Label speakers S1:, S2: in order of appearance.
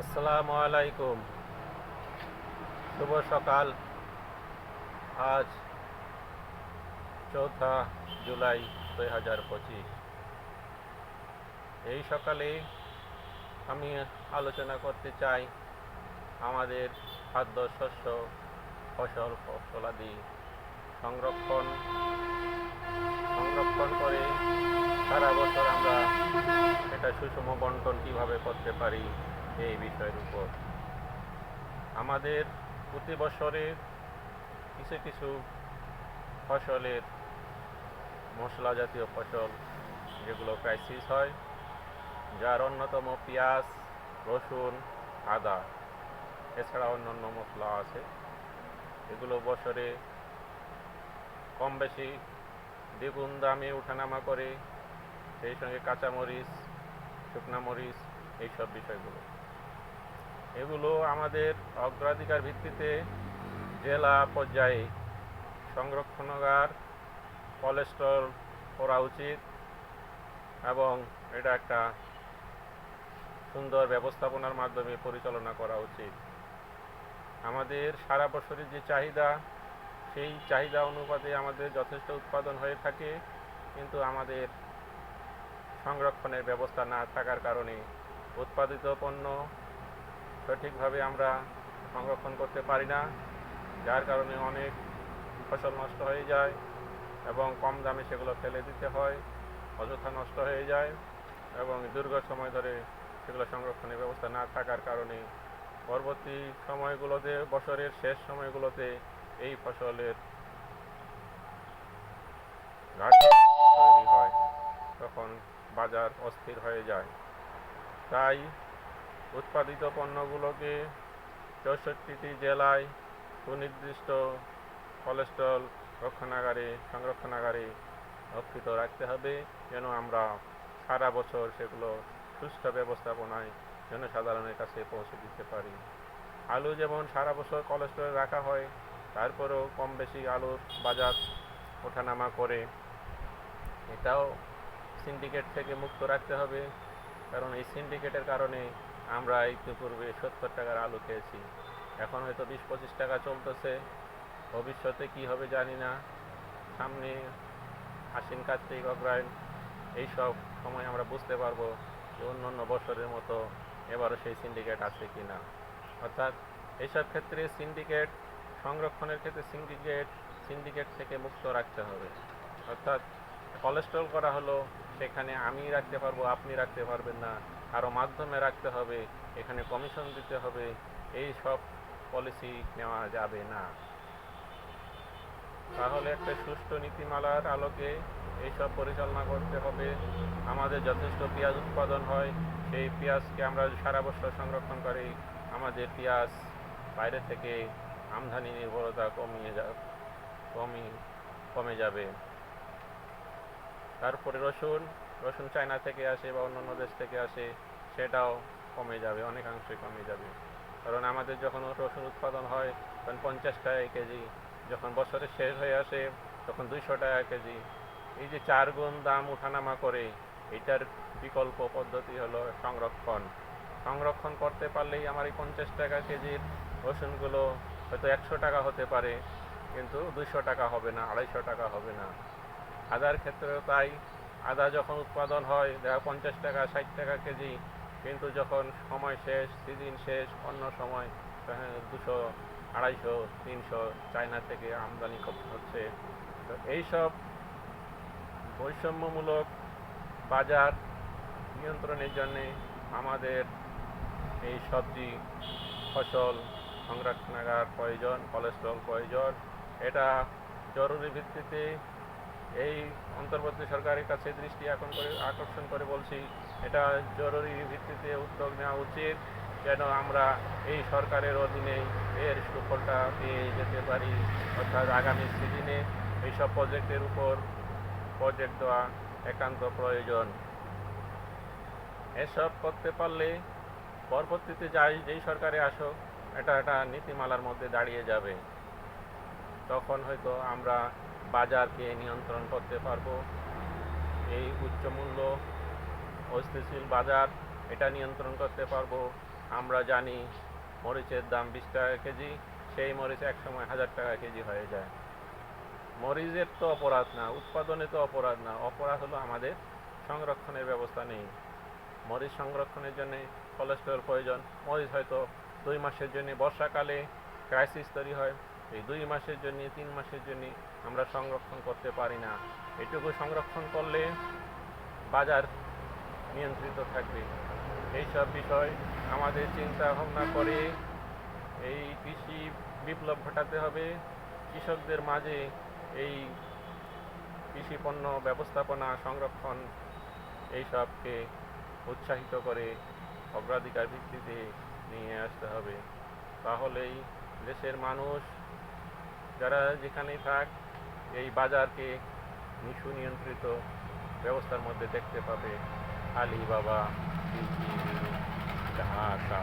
S1: আসসালামু আলাইকুম। শুভ সকাল। আজ চৌঠা জুলাই দুই হাজার পঁচিশ। এই সকালে আমি আলোচনা করতে চাই আমাদের খাদ্য শস্য, ফসল, ফসলাদি সংরক্ষণ সংরক্ষণ করে সারা বছর আমরা এটা সুষম বন্টন কীভাবে করতে পারি এই বিষয়ের উপর। আমাদের প্রতি বছরে কিছু কিছু ফসলের মশলা জাতীয় ফসল, যেগুলো ক্রাইসিস হয়, যার অন্যতম পেঁয়াজ, রসুন, আদা এছাড়া অন্যান্য মশলা আছে। এগুলো বছরে কম বেশি দ্বিগুণ দামে ওঠানামা করে, সেই সঙ্গে কাঁচামরিচ, শুকনা মরিচ, এইসব বিষয়গুলো। এগুলো আমাদের অগ্রাধিকার ভিত্তিতে জেলা পর্যায়ে সংরক্ষণাগার, কোলেস্ট্রল করা উচিত এবং এটা একটা সুন্দর ব্যবস্থাপনার মাধ্যমে পরিচালনা করা উচিত। আমাদের সারা বছরের যে চাহিদা, সেই চাহিদা অনুপাতে আমাদের যথেষ্ট উৎপাদন হয়ে থাকে, কিন্তু আমাদের সংরক্ষণের ব্যবস্থা না থাকার কারণে উৎপাদিত পণ্য সঠিকভাবে আমরা সংরক্ষণ করতে পারি না, যার কারণে অনেক ফসল নষ্ট হয়ে যায় এবং কম দামে সেগুলো ফেলে দিতে হয়, অযথা নষ্ট হয়ে যায় এবং দীর্ঘ সময় ধরে সেগুলো সংরক্ষণের ব্যবস্থা না থাকার কারণে পরবর্তী সময়গুলোতে, বছরের শেষ সময়গুলোতে এই ফসলের ঘাটতি তৈরি হয়, তখন বাজার অস্থির হয়ে যায়। তাই উৎপাদিত পণ্যগুলোকে চৌষট্টিটি জেলায় সুনির্দিষ্ট কোলেস্ট্রল রক্ষণাগারে সংরক্ষণাগারে রক্ষিত রাখতে হবে যেন আমরা সারা বছর সেগুলো সুস্থ ব্যবস্থাপনায় জনসাধারণের কাছে পৌঁছে দিতে পারি। আলু যেমন সারা বছর কোলেস্ট্রল রাখা হয়, তারপরেও কম বেশি আলুর বাজার ওঠানামা করে। এটাও সিন্ডিকেট থেকে মুক্ত রাখতে হবে, কারণ এই সিন্ডিকেটের কারণে আমরা ইতিপূর্বে সত্তর টাকার আলু খেয়েছি। এখন হয়তো বিশ পঁচিশ টাকা চলতেছে। ভবিষ্যতে কি হবে জানি না। সামনে আশ্বিন কার্তিক অগ্রায়ণ এইসব সময় আমরা বুঝতে পারব যে অন্য অন্য বছরের মতো এবারও সেই সিন্ডিকেট আছে কি না অর্থাৎ এইসব ক্ষেত্রে সিন্ডিকেট, সংরক্ষণের ক্ষেত্রে সিন্ডিকেট সিন্ডিকেট থেকে মুক্ত রাখতে হবে। অর্থাৎ কোলেস্ট্রল করা হলো, সেখানে আমি রাখতে পারব, আপনি রাখতে পারবেন না। আরও মাধ্যমে রাখতে হবে, এখানে কমিশন দিতে হবে, এই সব পলিসি নেওয়া যাবে না। তাহলে একটা সুষ্ঠু নীতিমালার আলোকে এইসব পরিচালনা করতে হবে। আমাদের যথেষ্ট পেঁয়াজ উৎপাদন হয়, সেই পেঁয়াজকে আমরা সারা বছর সংরক্ষণ করি আমাদের পেঁয়াজ বাইরে থেকে আমদানি নির্ভরতা কমিয়ে যা, কমি, কমে যাবে। তারপরে রসুন রসুন চায়না থেকে আসে বা অন্যান্য দেশ থেকে আসে, সেটাও কমে যাবে অনেকাংশই কমে যাবে। কারণ আমাদের যখন রসুন উৎপাদন হয়, তখন পঞ্চাশ টাকা কেজি, যখন বছরের শেষ হয়ে আসে, তখন দুইশো টাকা কেজি। এই যে চার গুণ দাম উঠানামা করে, এটার বিকল্প পদ্ধতি হলো সংরক্ষণ। সংরক্ষণ করতে পারলেই আমার এই পঞ্চাশ টাকা কেজির রসুনগুলো হয়তো একশো টাকা হতে পারে, কিন্তু দুইশো টাকা হবে না, আড়াইশো টাকা হবে না। আদার ক্ষেত্রেও তাই। আদা যখন উৎপাদন হয়, দেখা পঞ্চাশ টাকা, ষাট টাকা কেজি, কিন্তু যখন সময় শেষ, সিজন শেষ, অন্য সময় দুশো, আড়াইশো, তিনশো, চায়না থেকে আমদানি হচ্ছে। তো এইসব বৈষম্যমূলক বাজার নিয়ন্ত্রণের জন্যে আমাদের এই সবজি ফসল সংরক্ষণাগার প্রয়োজন কোলেস্ট্রল প্রয়োজন। এটা জরুরি ভিত্তিতে এই অন্তর্বর্তী সরকারের কাছে দৃষ্টি আকর্ষণ করে আকর্ষণ করে বলছি, এটা জরুরি ভিত্তিতে উদ্যোগ নেওয়া উচিত যেন আমরা এই সরকারের অধীনে এর সুফলটা পেয়ে যেতে পারি। অর্থাৎ আগামী সিজনে এইসব প্রজেক্টের উপর প্রজেক্ট দেওয়া একান্ত প্রয়োজন। এসব করতে পারলে পরবর্তীতে যাই, যেই সরকারে আসুক, এটা একটা নীতিমালার মধ্যে দাঁড়িয়ে যাবে। তখন হয়তো আমরা বাজারকে নিয়ন্ত্রণ করতে পারব। এই উচ্চ মূল্য অস্থিতিশীল বাজার, এটা নিয়ন্ত্রণ করতে পারব। আমরা জানি মরিচের দাম বিশ টাকা কেজি, সেই মরিচ এক সময় হাজার টাকা কেজি হয়ে যায়। মরিচের তো অপরাধ না, উৎপাদনে তো অপরাধ না, অপরাধ হলো আমাদের সংরক্ষণের ব্যবস্থা নেই। মরিচ সংরক্ষণের জন্য কোলেস্ট্রল প্রয়োজন, মরিচ হয়তো দুই মাসের জন্য বর্ষাকালে ক্রাইসিস তৈরি হয়। এই দুই মাসের জন্য, তিন মাসের জন্য আমরা সংরক্ষণ করতে পারি না। এটুকু সংরক্ষণ করলে বাজার নিয়ন্ত্রিত থাকবে। এইসব বিষয় আমাদের চিন্তা ভাবনা করে এই কৃষি বিপ্লব ঘটাতে হবে। কৃষকদের মাঝে এই কৃষি পণ্য ব্যবস্থাপনা সংরক্ষণ এইসবকে উৎসাহিত করে অগ্রাধিকার ভিত্তিতে নিয়ে আসতে হবে। তাহলেই দেশের মানুষ যারা যেখানেই থাক এই বাজারকে নিশু নিয়ন্ত্রিত ব্যবস্থার মধ্যে দেখতে পাবে। আলিবাবা ঢাকা।